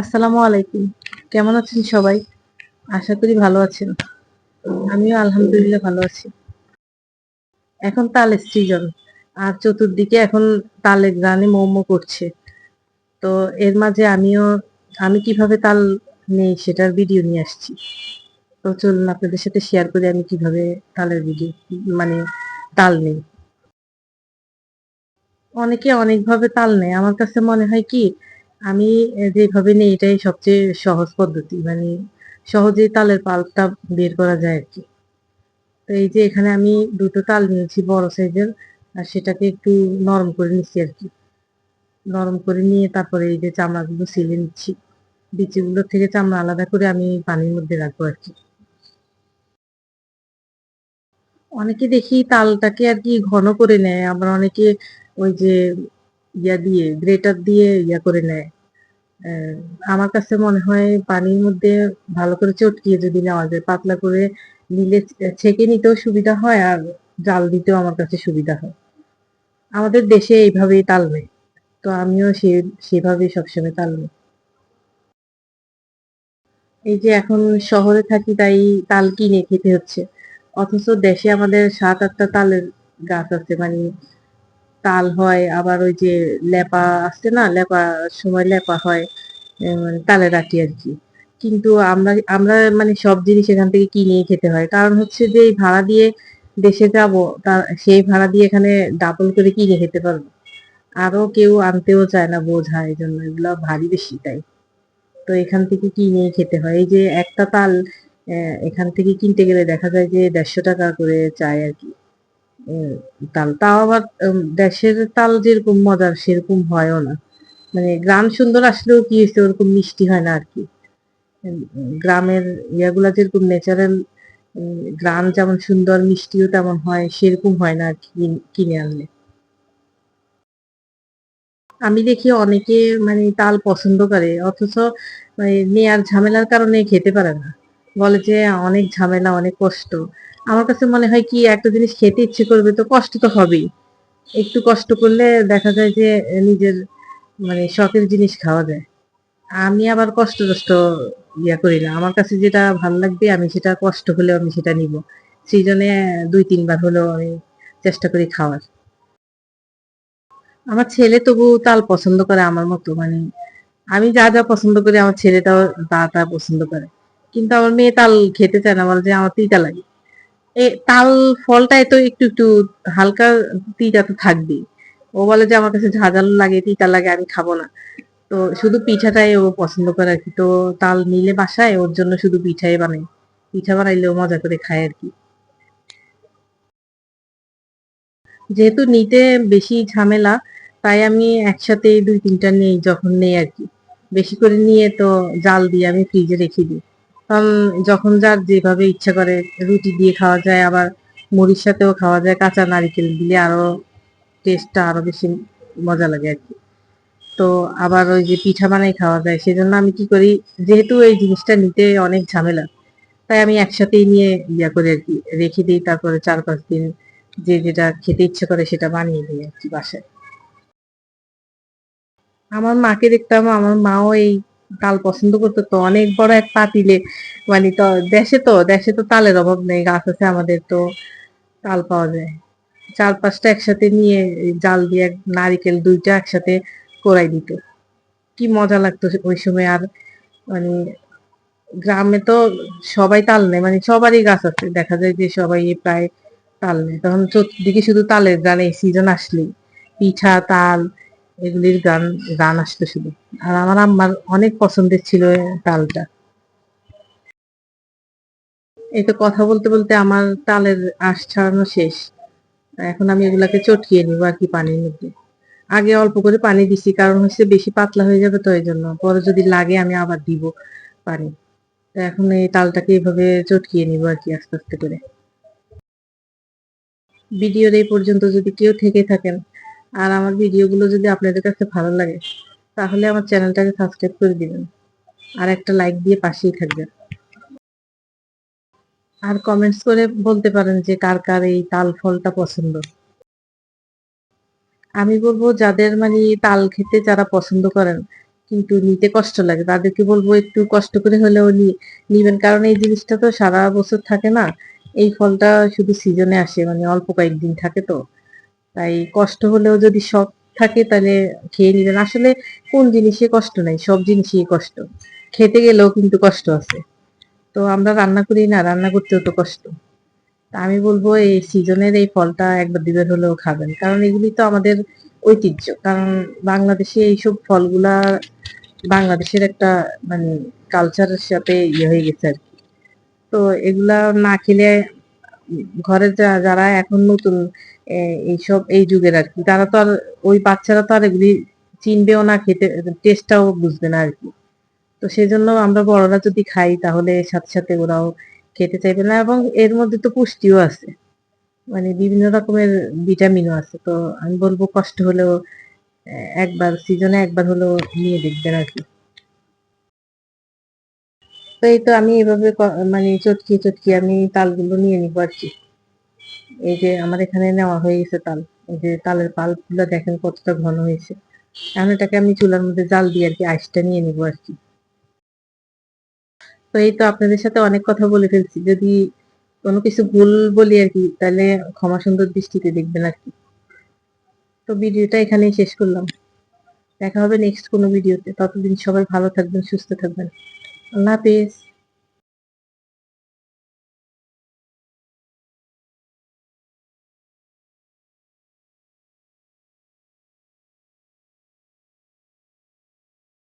আসসালামু আলাইকুম। কেমন আছেন সবাই? আশা করি ভালো আছেন। আমিও আলহামদুলিল্লাহ ভালো আছি। এখন তালের সিজন আর চতুর্দিকে এখন তালের গানে মোমো করছে। তো এর মাঝে আমিও, আমি কীভাবে তাল নেই সেটার ভিডিও নিয়ে আসছি। তো চলুন আপনাদের সাথে শেয়ার করি আমি কীভাবে তালের ভিডিও মানে তাল নেই। অনেকে অনেকভাবে তাল নেয়। আমার কাছে মনে হয় কি আমি যেভাবে নেই এটাই সবচেয়ে সহজ পদ্ধতি। মানে সহজেই তালের পাল্পটা বের করা যায় আর কি। তো এই যে এখানে আমি দুটো তাল নিয়েছি বড় সাইজের, আর সেটাকে একটু নরম করে নিচ্ছি আর কি। নরম করে নিয়ে তারপরে এই যে চামড়াগুলো সিলে নিচ্ছি। বিচিগুলো থেকে চামড়া আলাদা করে আমি পানির মধ্যে রাখব আর কি। অনেকে দেখি তালটাকে আর কি ঘন করে নেয়, আবার অনেকে ওই যে ইয়া দিয়ে, গ্রেটার দিয়ে ইয়া করে নেয়। আমার কাছে মনে হয় পানির মধ্যে ভালো করে চটকিয়ে যদি নেওয়া যায়, পাতলা করে নিলে ছেঁকে নিতেও সুবিধা হয় আর জাল দিতেও আমার কাছে সুবিধা হয়। আমাদের দেশে এইভাবেই তাল নেয় তো আমিও সে, সেভাবেই সবসময় তাল নেই এই যে এখন শহরে থাকি তাই তাল কিনে খেতে হচ্ছে, অথচ দেশে আমাদের সাত আটটা তালের গাছ আছে মানে তাল হয়, আবার ওই যে লেপা আছে না, লেপা সময় লেপা হয় মানে তালের আটি আর কি। কিন্তু আমরা আমরা মানে সব জিনিস এখান থেকে কিনেই খেতে হয়। কারণ হচ্ছে যে এই ভাড়া দিয়ে দেশে যাব তার সেই ভাড়া দিয়ে এখানে ডাবল করে কিনে খেতে পারব। আরও কেউ আনতেও চায় না বোঝা, এই জন্য এগুলো ভারী বেশি তাই। তো এখান থেকে কিনে খেতে হয়। এই যে একটা তাল এখান থেকে কিনতে গেলে দেখা যায় যে দেড়শো টাকা করে চায় আর কি। তাল। তাও আবার দেশের তাল যেরকম মজার, সেরকম হয়ও না। মানে গ্রাম সুন্দর আসলেও কি হয়েছে, ওরকম মিষ্টি হয় না আর কি। গ্রামের ইয়াগুলা যেরকম ন্যাচারাল গ্রাম যেমন সুন্দর, মিষ্টিও তেমন হয়, সেরকম হয় না আর কি কিনে আনলে। আমি দেখি অনেকে মানে তাল পছন্দ করে, অথচ মানে নেয়ার ঝামেলার কারণে খেতে পারে না। বলে যে, অনেক ঝামেলা, অনেক কষ্ট। আমার কাছে মনে হয় কি, একটা জিনিস খেতে ইচ্ছে করবে তো কষ্ট তো হবেই। একটু কষ্ট করলে দেখা যায় যে, নিজের মানে শখের জিনিস খাওয়া যায়। আমি আবার কষ্ট টষ্ট ইয়া করি না। আমার কাছে যেটা ভালো লাগবে, আমি সেটা কষ্ট হলেও আমি সেটা নিব। সিজনে দুই, তিনবার হলেও আমি চেষ্টা করি খাওয়ার। আমার ছেলে তবু তাল পছন্দ করে আমার মতো। মানে আমি যা যা পছন্দ করি, আমার ছেলেটাও তা তা পছন্দ করে। কিন্তু আমার মেয়ে তাল খেতে চায় না, বলে যে আমার তিতা লাগে। এ, তাল ফলটাই তো একটু একটু হালকা তিতা তো থাকবেই। ও বলে যে আমার কাছে ঝাঁঝালো লাগে, তিতা লাগে, আমি খাব না। তো শুধু পিঠাটাই ও পছন্দ করে আর কি। তো তাল নিলে বাসায়, ওর জন্য শুধু পিঠাই বানাই। পিঠা বানাইলেও মজা করে খায় আর কি। যেহেতু নিতে বেশি ঝামেলা, তাই আমি একসাথে দুই তিনটা নেই, যখন নেই আর কি। বেশি করে নিয়ে তো জাল দিয়ে আমি ফ্রিজে রেখে দিই। যখন যার যেভাবে ইচ্ছা করে রুটি দিয়ে খাওয়া যায়, আবার মুড়ির সাথেও খাওয়া যায়, কাঁচা নারিকেল দিলে আরও টেস্টটা আরও বেশি মজা লাগে আর কি। তো আবার ওই যে পিঠা বানাই খাওয়া যায়, সেজন্য আমি কি করি, যেহেতু এই জিনিসটা নিতে অনেক ঝামেলা, তাই আমি একসাথেই নিয়ে ইয়া করে আর কি, রেখে দিই, তারপরে চার পাঁচ দিন যে যেটা খেতে ইচ্ছে করে সেটা বানিয়ে দিই আর কি বাসায়। আমার মাকে দেখতাম, আমার মাও এই তাল পছন্দ করতো তো অনেক বড় এক পাতিলে মানে তো দেশে তো দেশে তো তালের অভাব নেই, গাছ আছে আমাদের তো তাল পাওয়া যায়। চার পাঁচটা একসাথে নিয়ে জাল দিয়ে নারিকেল দুইটা একসাথে কোরাই দিত। কি মজা লাগতো ওই সময় আর মানে গ্রামে তো সবাই তাল নেয় মানে সবারই গাছ আছে, দেখা যায় যে সবাই প্রায় তাল নেয়। তখন চতুর্দিকে শুধু তালের গান এই সিজন আসলেই। পিঠা, তাল এগুলির গান গান আসতো শুধু। আর আমার আম্মার অনেক পছন্দের ছিল তালটা। এই তো কথা বলতে বলতে আমার তালের আঁশ ছাড়ানো শেষ। এখন আমি এগুলাকে চটকিয়ে নিবো আর কি পানির মধ্যে। আগে অল্প করে পানি দিছি, কারণ হচ্ছে বেশি পাতলা হয়ে যাবে তো এই জন্য পরে যদি লাগে আমি আবার দিব পানি। তো এখন এই তালটাকে এইভাবে চটকিয়ে নিব আর কি আস্তে আস্তে করে। ভিডিওর এই পর্যন্ত যদি কেউ থেকে থাকেন আর আমার ভিডিওগুলো যদি আপনাদের কাছে ভালো লাগে, তাহলে আমার চ্যানেলটাকে সাবস্ক্রাইব করে দিবেন। আর একটা লাইক দিয়ে পাশেই থাকবেন। আর কমেন্টস করে বলতে পারেন যে কার কার এই তাল ফলটা পছন্দ। আমি বলব যাদের মানে তাল খেতে যারা পছন্দ করেন, কিন্তু নিতে কষ্ট লাগে, তাদেরকে বলব একটু কষ্ট করে হলেও নিবেন। কারণ এই জিনিসটা তো সারা বছর থাকে না, এই ফলটা শুধু সিজনে আসে মানে অল্প কয়েকদিন থাকে তো। তাই কষ্ট হলেও যদি শখ থাকে তাহলে খেয়ে নিবেন আসলে কোন জিনিসে কষ্ট নাই, সব জিনিসই কষ্ট। খেতে গেলেও কিন্তু কষ্ট আছে। তো আমরা রান্না করি না, রান্না করতেও তো কষ্ট। তা আমি বলব এই সিজনের এই ফলটা একবার দুবার হলেও খাবেন। কারণ এগুলি তো আমাদের ঐতিহ্য। কারণ বাংলাদেশে এইসব ফলগুলা বাংলাদেশের একটা মানে কালচারের সাথে ইয়ে হয়ে গেছে আর কি। তো এগুলা না খেলে ঘরের যা- যারা এখন নতুন এইসব, এই যুগের আর কি, তারা তো আর ওই বাচ্চারা তো আর এগুলি চিনবেও না, খেতে, টেস্টটাও বুঝবে না আর কি। তো সেই জন্য আমরা বড়রা যদি খাই, তাহলে সাথে সাথে ওরাও খেতে চাইবে না, এবং এর মধ্যে তো পুষ্টিও আছে। মানে বিভিন্ন রকমের ভিটামিনও আছে, তো আমি বলব কষ্ট হলেও একবার, সিজনে একবার হলেও নিয়ে দেখবেন আর কি। তো এই তো আমি এভাবে মানে চটকি চটকি আমি তালগুলো নিয়ে নিবো আর কি। এই যে আমার এখানে নেওয়া হয়ে গেছে তাল। এই যে তালের পাল্পগুলো দেখেন কতটা ঘন হয়েছে। এখন এটাকে আমি চুলার মধ্যে জাল দিয়ে আর কি আইসটা নিয়ে নিবো আর কি। তো এই তো আপনাদের সাথে অনেক কথা বলে ফেলছি। যদি কোনো কিছু ভুল বলি আর কি, তাহলে ক্ষমা সুন্দর দৃষ্টিতে দেখবেন আর কি। তো ভিডিওটা এখানেই শেষ করলাম। দেখা হবে নেক্সট কোনো ভিডিওতে। ততদিন সবাই ভালো থাকবেন, সুস্থ থাকবেন। lapis